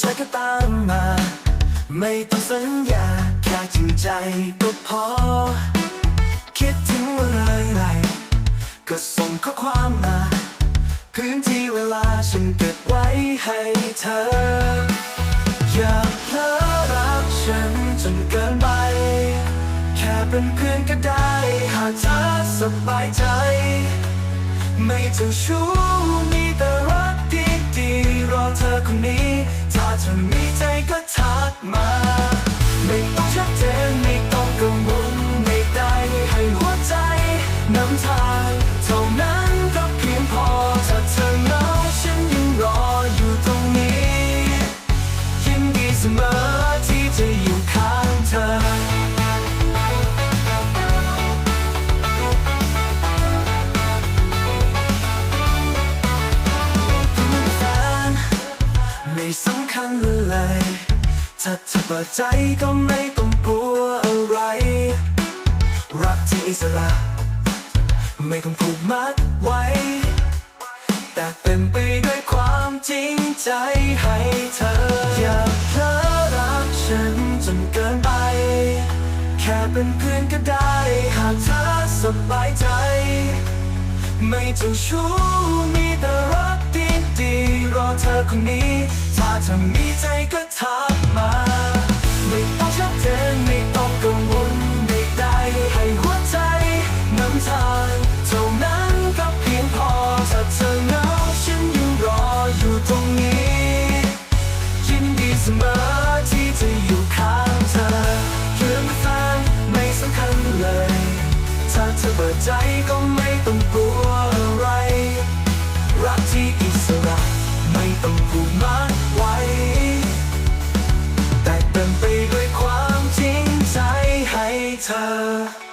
ใจก็ตามมา ไม่ต้องสัญญาแค่จริงใจก็พอ คิดถึงเมื่อไรก็ส่งข้อความมา พื้นที่เวลาฉันเก็บไว้ให้เธอ อย่าเพลอรักฉันจนเกินไป แค่เป็นเพื่อนก็ได้ หากเธอสบายใจ ไม่เจ้าชู้มีแต่รักดีๆรอเธอคนนี้ามีใจก็ทักมา ไม่ต้องชัดเจนไม่ต้องกังวลไม่ได้ให้หัวใจนำทางเท่านั้นก็เพียงพอถ้าเธอเหงาฉันยังรออยู่ตรงนี้ยินดีเสมอ สำคัญเลยถ้าเธอเปิดใจก็ไม่ต้องกลัวอะไร รักที่อิสระ ไม่ต้องผูกมัดไว้ แต่เป็นไปด้วยความจริงใจให้เธอ อย่าเพลอรักฉันจนเกินไป แค่เป็นเพื่อนก็ได้ หากเธอสบายใจ ไม่เจ้าชู้มีแต่รักดีๆรอเธอคนนี้ ถ้ามีใจก็ทักมา แ